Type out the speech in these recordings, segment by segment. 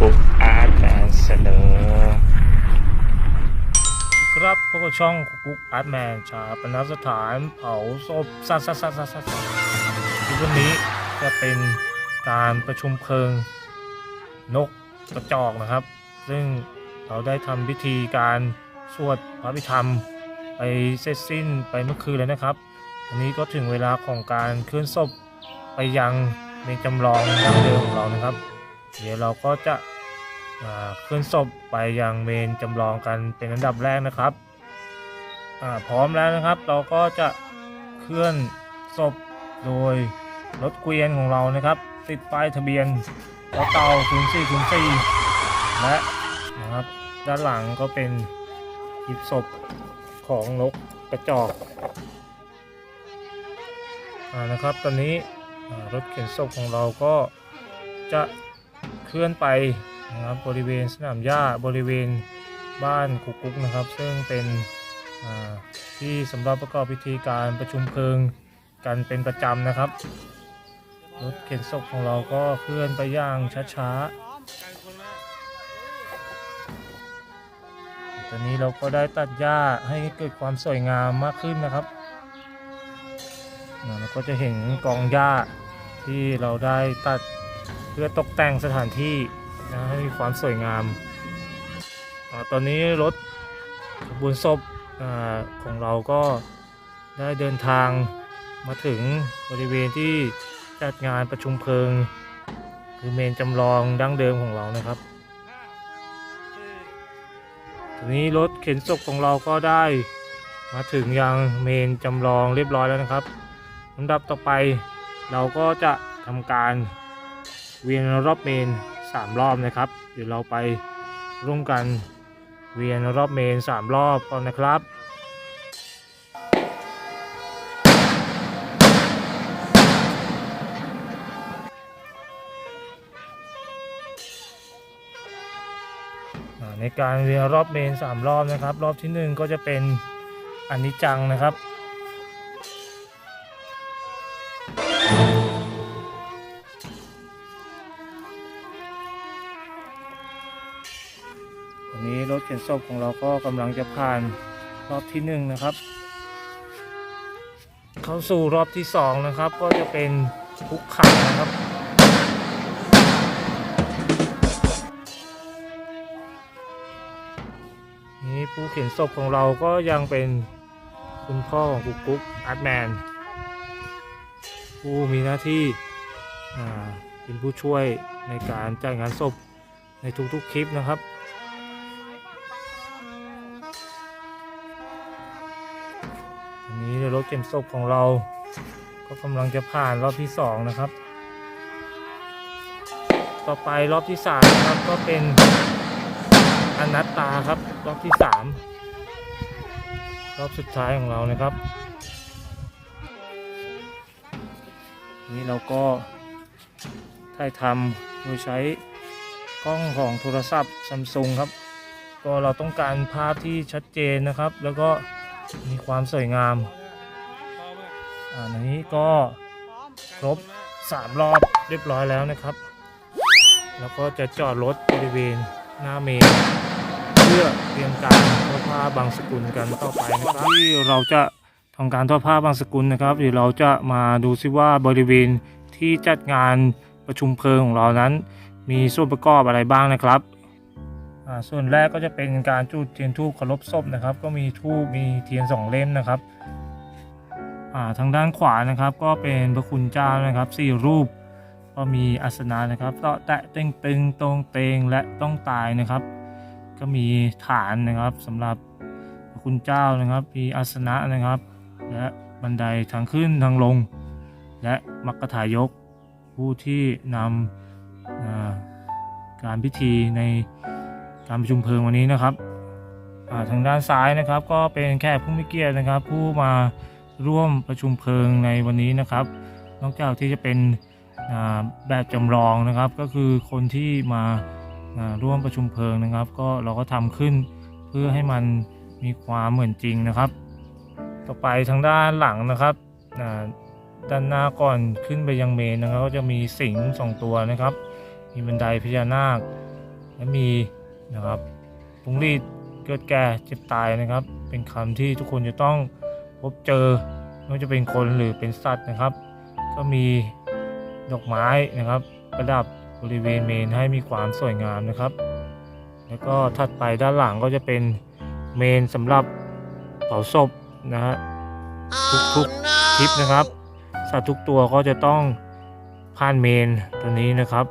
ปุ๊บอาร์ตแมนเสนอครับพวกบช่องกุ๊กอาร์ตแมนชาปนสถานเผาศพซัดซัดซัดซัดซัดที่วันนี้จะเป็นการประชุมเพลิงนกกระจอกนะครับ ซึ่งเราได้ทำพิธีการสวดพระพิธรรมไปเสร็จสิ้นไปเมื่อคืนแล้วนะครับ อันนี้ก็ถึงเวลาของการเคลื่อนศพไปยังเมนจำลองดั้งเดิมของเรานะครับ เดี๋ยวเราก็จะ เคลื่อนศพไปยังเมนจำลองกันเป็นอันดับแรกนะครับอ่าพร้อมแล้วนะครับ เราก็จะเคลื่อนศพโดยรถเกวียนของเรานะครับ ติดป้ายทะเบียนตเต่า0404 และนะครับด้านหลังก็เป็นคลิปศพของนกกระจอกอ่านะครับ ตอนนี้รถเข็นศพของเราก็จะเคลื่อนไป นะครับบริเวณสนามหญ้าบริเวณบ้านกุกกุกนะครับ ซึ่งเป็นที่สำหรับประกอบพิธีการประชุมเพลิงกันเป็นประจำนะครับรถเข็นศพของเราก็เคลื่อนไปอย่างช้าๆตอนนี้เราก็ได้ตัดหญ้าให้เกิดความสวยงามมากขึ้นนะครับเราก็จะเห็นกองหญ้าที่เราได้ตัดเพื่อตกแต่งสถานที่ นะให้มีความสวยงามอตอนนี้รถขบวนศพอของเราก็ได้เดินทางมาถึงบริเวณที่จัดงานประชุมเพลิง คือเมนจำลองดั้งเดิมของเรานะครับตอนนี้รถเข็นศพของเราก็ได้มาถึงยังเมนจำลองเรียบร้อยแล้วนะครับลำดับต่อไปเราก็จะทำการเวียนรอบเมน 3รอบนะครับ เดี๋ยวเราไปร่วมกันเวียนรอบเมน3รอบก่อนนะครับในการเวียนรอบเมนสามรอบนะครับ รอบที่หนึ่งก็จะเป็นอันนิจจังนะครับ นี้รถเข็นศพของเราก็กำลังจะผ่านรอบที่หนึ่งนะครับ เข้าสู่รอบที่สองนะครับ ก็จะเป็นคุกขังนะครับ นี้ผู้เขียนศพของเราก็ยังเป็นคุณพ่อของกุ๊กกุ๊กอาร์ตแมนผู้มีหน้าที่เป็นผู้ช่วยในการจัดงานศพในทุกๆคลิปนะครับ นี้รถเก็บศพของเรา ก็กำลังจะผ่านรอบที่สองนะครับ ต่อไปรอบที่สามนะครับก็เป็นอนัตตาครับ รอบที่สามรอบสุดท้ายของเรานะครับ นี่เราก็ถ่ายทำโดยใช้กล้องของโทรศัพท์ซัมซุงครับ ก็เราต้องการภาพที่ชัดเจนนะครับ แล้วก็มีความสวยงาม อ่าอันนี้ก็ครบ 3 รอบเรียบร้อยแล้วนะครับ แล้วก็จะจอดรถบริเวณหน้าเมนเพื่อเตรียมการทอดผ้าบางสกุลกันต่อไปนะครับที่เราจะทำการทอดผ้าบางสกุลนะครับเดี๋ยวเราจะมาดูซิว่าบริเวณที่จัดงานประชุมเพลิงของเรานั้น มีส่วนประกอบอะไรบ้างนะครับอ่าส่วนแรกก็จะเป็นการจุดเทียนธูปเคารพศพนะครับ ก็มีธูปมีเทียนสองเล่มนะครับ ทางด้านขวานะครับก็เป็นพระคุณเจ้านะครับสี่รูปก็มีอาสนะนะครับเตาะแตะเต็งตึงตรงเตงและต้องตายนะครับ ก็มีฐานนะครับสำหรับพระคุณเจ้านะครับมีอาสนะนะครับ และบันไดทางขึ้นทางลง และมักกะถายกผู้ที่นำการพิธีในการประชุมเพลิงวันนี้นะครับาทางด้านซ้ายนะครับก็เป็นแขกผู้มีเกียรตินะครับ ผู้มา ร่วมประชุมเพลิงในวันนี้นะครับ นอกจากที่จะเป็นแบบจำลองนะครับ ก็คือคนที่มาร่วมประชุมเพลิงนะครับ ก็เราก็ทำขึ้นเพื่อให้มันมีความเหมือนจริงนะครับ ต่อไปทางด้านหลังนะครับด้านหน้าก่อนขึ้นไปยังเมนนะครับก็จะมีสิงห์สองตัวนะครับ มีบันไดพญานาค และมีนะครับพงรีดเกิดแก่เจ็บตายนะครับ เป็นคำที่ทุกคนจะต้อง พบเจอไม่ว่าจะเป็นคนหรือเป็นสัตว์นะครับ ก็มีดอกไม้นะครับ ประดับบริเวณเมนให้มีความสวยงามนะครับ แล้วก็ถัดไปด้านหลังก็จะเป็นเมนสำหรับเผาศพนะฮะทุกๆทริปนะครับ สัตว์ทุกตัวก็จะต้องผ่านเมนตัวนี้นะครับ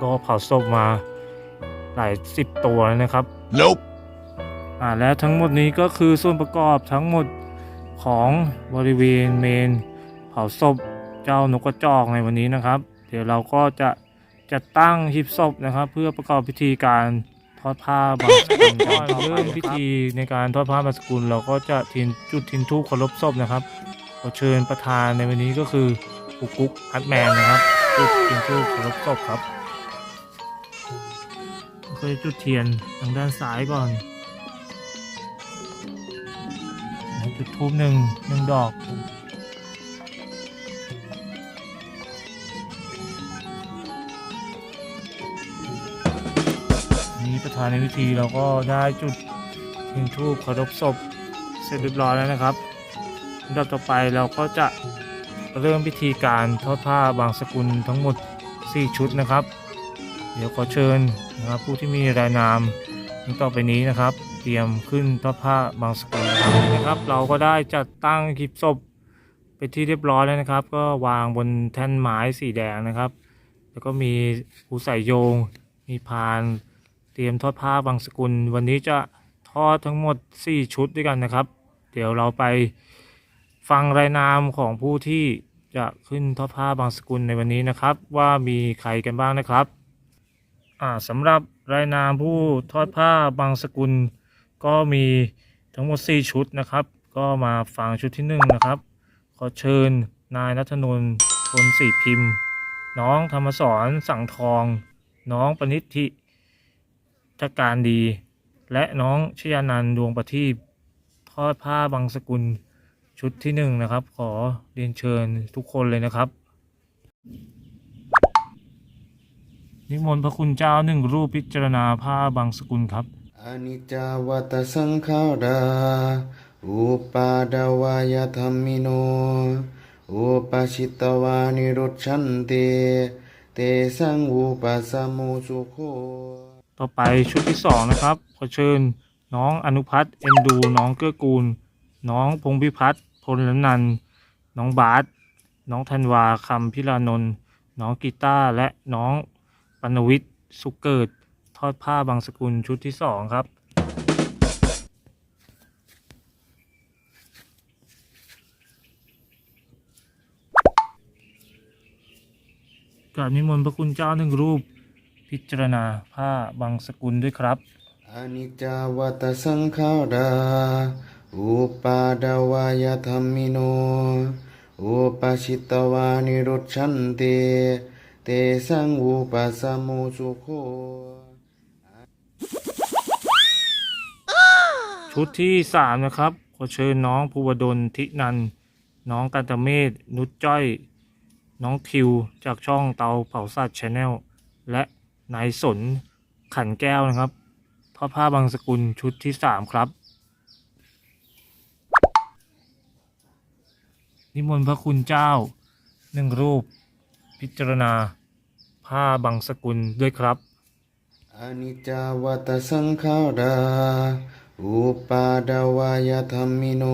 ก็เผาศพมาหลายสิบตัวแล้วนะครับ Nope. อ่าและทั้งหมดนี้ก็คือส่วนประกอบทั้งหมด ของบริเวณเมนเผาศพเจ้านกกระจอกในวันนี้นะครับ เดี๋ยวเราก็จะจัดตั้งหีบศพนะครับ เพื่อประกอบพิธีการทอดผ้าบางสกุลก่อนเริ่มพิธีในการทอดผ้าบางสกุล เราก็จะทินจุดทินทูปเคารพศพนะครับขอเชิญประธานในวันนี้ก็คือกุ๊กกุ๊กฮัตแมนนะครับจุดทินทูปเคารพศพครับก็จะจุดเทียนทางด้านซ้ายก่อน จุดทูบหนึ่งหนึ่งดอกนี้ประธานในพิธีเราก็ได้จุดทิ้งทูบเคารพศพเสร็จเรียบร้อยแล้วนะครับลำดับต่อไปเราก็จะเริ่มพิธีการทอดผ้าบางสกุลทั้งหมด 4 ชุดนะครับ เดี๋ยวขอเชิญนะครับผู้ที่มีรายนามต่อไปนี้นะครับ ตรียมขึ้นทอดผ้าบางสกุลนะครับ เราก็ได้จัดตั้งคลิปศพไปที่เรียบร้อยแล้วนะครับ ก็วางบนแท่นไม้สีแดงนะครับ แล้วก็มีผู้ใส่โยง มีพาน เตรียมทอดผ้าบางสกุล วันนี้จะทอดทั้งหมด 4 ชุดด้วยกันนะครับ เดี๋ยวเราไปฟังรายนามของผู้ที่จะขึ้นทอดผ้าบางสกุลในวันนี้นะครับ ว่ามีใครกันบ้างนะครับอ่าสำหรับรายนามผู้ทอดผ้าบางสกุล ก็มีทั้งหมด 4 ชุดนะครับ ก็มาฟังชุดที่ 1 นะครับ ขอเชิญนายนัทนนท์พลศรีพิมพ์ น้องธรรมสอนสังทอง น้องปณิธิจัการดี และน้องชยานันดวงประทีปทอดผ้าบางสกุลชุดที่หนึ่งนะครับ ขอเรียนเชิญทุกคนเลยนะครับ นิมนต์พระคุณเจ้าหนึ่งรูปพิจารณาผ้าบางสกุลครับ อนิจจาวัตสังขาราอุปาดวายธรรมิโน อุปชิตวานิรุชันเต เตสังอุปสมุสุโค ต่อไปชุดที่สองนะครับ ขอเชิญน้องอนุพัฒน์เอ็นดู น้องเกื้อกูล น้องพงพิพัฒน์พลลนัน น้องบาสน้องธันวาคำพิรานนท์น้องกีตาร์และน้องปนวิทย์สุขเกิด ทอดผ้าบางสกุลชุดที่สองครับ กราบนิมนต์พระคุณเจ้าหนึ่งรูป พิจารณาผ้าบางสกุลด้วยครับอนิจจาวัตสังขาราอุปาดาวายธรรมิโน อุปชิตวานิรุชันเต เตสังอุปสมมุสุโค ชุดที่สามนะครับขอเชิญน้องภูวดลทินัน น้องกันตเมศนุชจ้อย น้องทิวจากช่องเตาเผาสัตว์ชาแนลและนายสนขันแก้วนะครับทอผ้าบางสกุลชุดที่สามครับ นิมนต์พระคุณเจ้าหนึ่งรูป พิจารณา ผ้าบางสกุลด้วยครับอนิจจาวัตสังขารา อุปาดาวายธรรมิโน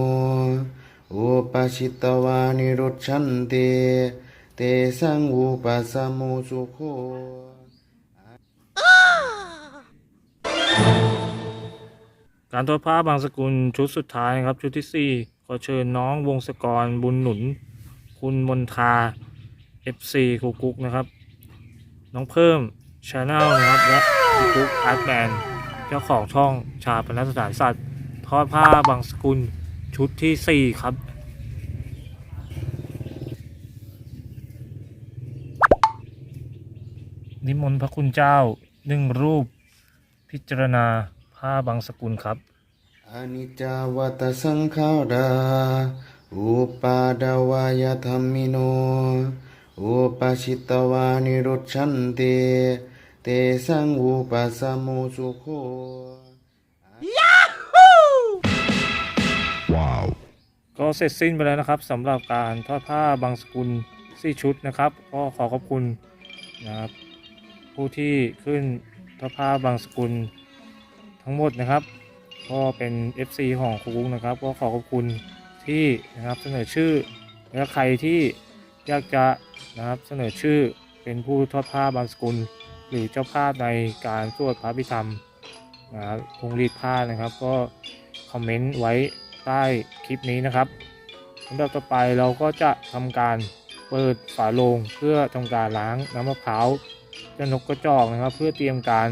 อุปชิตวานิรุชันเต เตสังอุปสมุสุโคการทอดผ้าบางสกุลชุดสุดท้ายครับชุดที่สี่ขอเชิญน้องวงศกรบุญหนุน คุณมนทา FC คุกกุ๊กนะครับ น้องเพิ่มชาแนลนะครับ และคุกกุ๊กอาร์ตแมน จ้าของช่องชาปนสถานสัตว์ ทอดผ้าบางสกุลชุดที่สี่ครับนิมนต์พระคุณเจ้าหนึ่งรูป พิจารณาผ้าบางสกุลครับอนิจจาวัตสังขาราอุปาดาวายธรรมิโน อุปชิตวานิรุชันเต เตสังอุปสมโมสุโคก็เสร็จสิ้นไปแล้วนะครับสำหรับการทอดผ้าบางสกุลสี่ชุดนะครับ ก็ขอขอบคุณนะครับผู้ที่ขึ้นทอดผ้าบางสกุลทั้งหมดนะครับ ก็เป็น FC ของครูกุ๊กนะครับ ก็ขอขอบคุณที่นะครับเสนอชื่อและใครที่อยากจะนะครับเสนอชื่อเป็นผู้ทอดผ้าบางสกุล หรือเจ้าภาพในการสวดพระพิธรรมนะครับพงรีดผ้านะครับ ก็คอมเมนต์ไว้ใต้คลิปนี้นะครับลำดับต่อไปเราก็จะทำการเปิดฝาโลงเพื่อทำการล้างน้ำมะพร้าวเจ้านกกระจอกนะครับ เพื่อเตรียมการ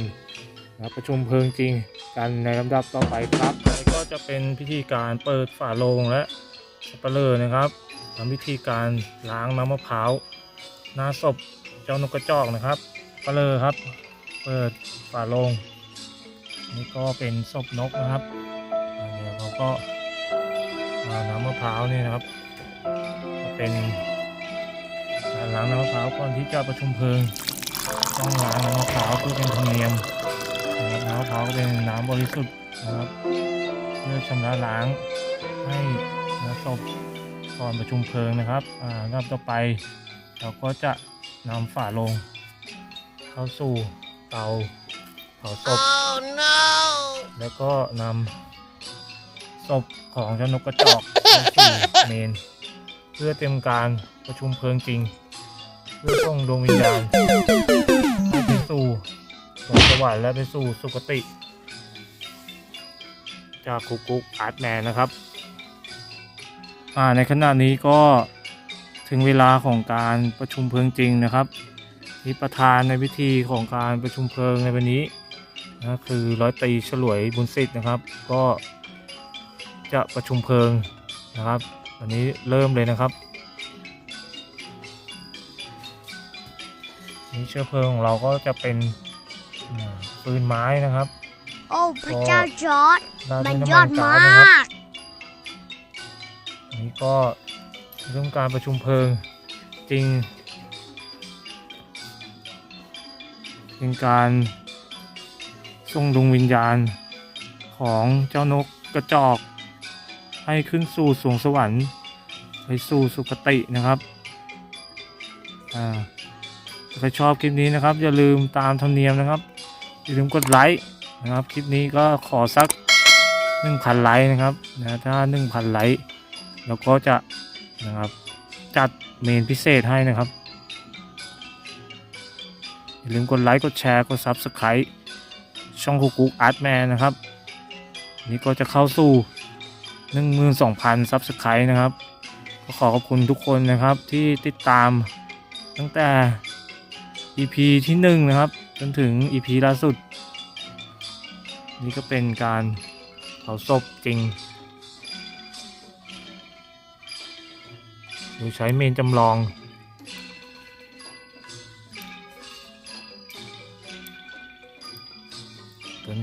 นะรประชุมเพลิงจริงกันในลำดับต่อไปครับนี่ก็จะเป็นพิธีการเปิดฝาโลงและสเปเลอร์นะครับทำพิธีการล้างน้ำมะพร้าวหน้าศพเจ้านกกระจอกนะครับ เปเลอครับ เปิดฝาโลงนี่ก็เป็นศพนกนะครับเดี๋ยวเขาก็เอาน้ำมะพร้าวนี่นะครับเป็นการล้างน้ำมะพร้าวก่อนที่จะประชุมเพลิง ต้องล้างน้ำมะพร้าวเพื่อเป็นธรรมเนียมน้ำมะพร้าวก็เป็นน้ำบริสุทธิ์นะครับ เพื่อชำระล้างให้นะศพก่อนประชุมเพลิงนะครับอ่าลำดับต่อไปเราก็จะนำฝาลง เข้าสู่เตาเผาศพแล้วก็นำศพของเจ้านกกระจอกเข้าสู่เมน เพื่อเตรียมการประชุมเพลิงจริง เพื่อส่งดวงวิญญาณให้ไปสู่สวงสวรรค์และไปสู่สุคติ จากคุกกุ๊กอาร์ตแมนนะครับ อ่าในขณะนี้ก็ถึงเวลาของการประชุมเพลิงจริงนะครับ ที่ประธานในพิธีของการประชุมเพลิงในวันนี้นะคือร้อยตรีฉลวยบุญสิทธิ์นะครับ ก็จะประชุมเพลิงนะครับวันนี้เริ่มเลยนะครับนี่เชื้อเพลิงของเราก็จะเป็นอ่าปืนไม้นะครับ โอ้พระเจ้าจอร์ดราดมัด้นวยยน้ำอมันดก๊ามาซนะครับกอันนี้ก็เรื่องการประชุมเพลิงจริง เป็นการส่งดวงวิญญาณของเจ้านกกระจอก ให้ขึ้นสู่สวงสวรรค์ ไปสู่สุคตินะครับอ่าถ้าใครชอบคลิปนี้นะครับ อย่าลืมตามธรรมเนียมนะครับ อย่าลืมกดไลค์นะครับ คลิปนี้ก็ขอสัก 1,000 ไลค์นะครับนะถ้า 1,000 ไลค์เราก็จะนะครับจัดเมนพิเศษให้นะครับ ลืมกดไลค์กดแชร์กด Subscribe ช่องคุกกุ๊กอาร์ตแมนนะครับ นี่ก็จะเข้าสู่ 12,000 Subscribe นะครับก็ขอขอบคุณทุกคนนะครับที่ติดตามตั้งแต่ EP ที่1นะครับจนถึง EP ล่าสุด นี่ก็เป็นการเผาศพจริงโดยใช้เมนจำลอง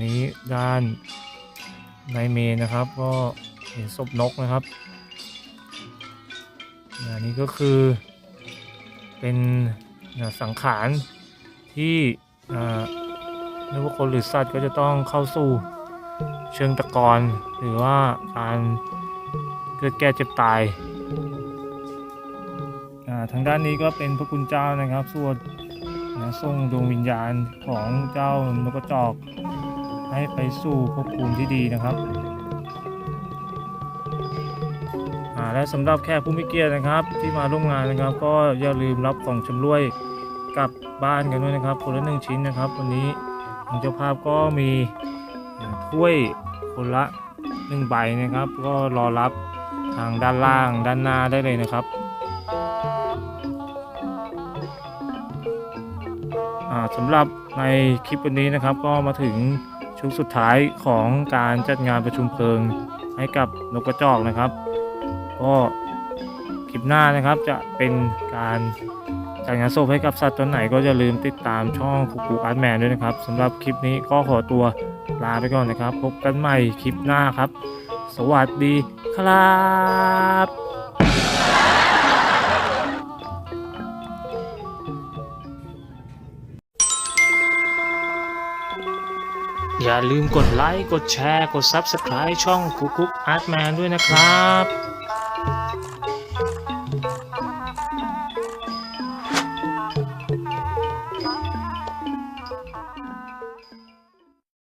นี้ด้านในเมนนะครับ ก็เห็นศพนกนะครับอันนี้ก็คือเป็นอ่าสังขารที่อ่าไม่ว่าคนหรือสัตว์ก็จะต้องเข้าสู่เชิงตะกอนหรือว่าการเกิดแก่เจ็บตายอ่าทางด้านนี้ก็เป็นพระคุณเจ้านะครับสวดนะส่งดวงวิญญาณของเจ้านกกระจอก ให้ไปสู่ภพภูมิที่ดีนะครับอ่าและสำหรับแขกผู้มีเกียรตินะครับ ที่มาร่วมงานนะครับ ก็อย่าลืมรับของชำร่วยกลับบ้านกันด้วยนะครับ คนละหนึ่งชิ้นนะครับ วันนี้ทางเจ้าภาพก็มีถ้วยคนละหนึ่งใบนะครับ ก็รอรับทางด้านล่างด้านหน้าได้เลยนะครับอ่าสำหรับในคลิปวันนี้นะครับ ก็มาถึง ช่วงสุดท้ายของการจัดงานประชุมเพลิงให้กับนกกระจอกนะครับ ก็คลิปหน้านะครับจะเป็นการจัดงานศพให้กับสัตว์ตัวไหน ก็อย่าลืมติดตามช่องคุกคุกอาร์ตแมนด้วยนะครับสำหรับคลิปนี้ก็ขอตัวลาไปก่อนนะครับ พบกันใหม่คลิปหน้าครับ สวัสดีครับ อย่าลืมกดไลค์ กดแชร์ กด Subscribe ช่องคุกคุกอาร์ตแมนด้วยนะครับ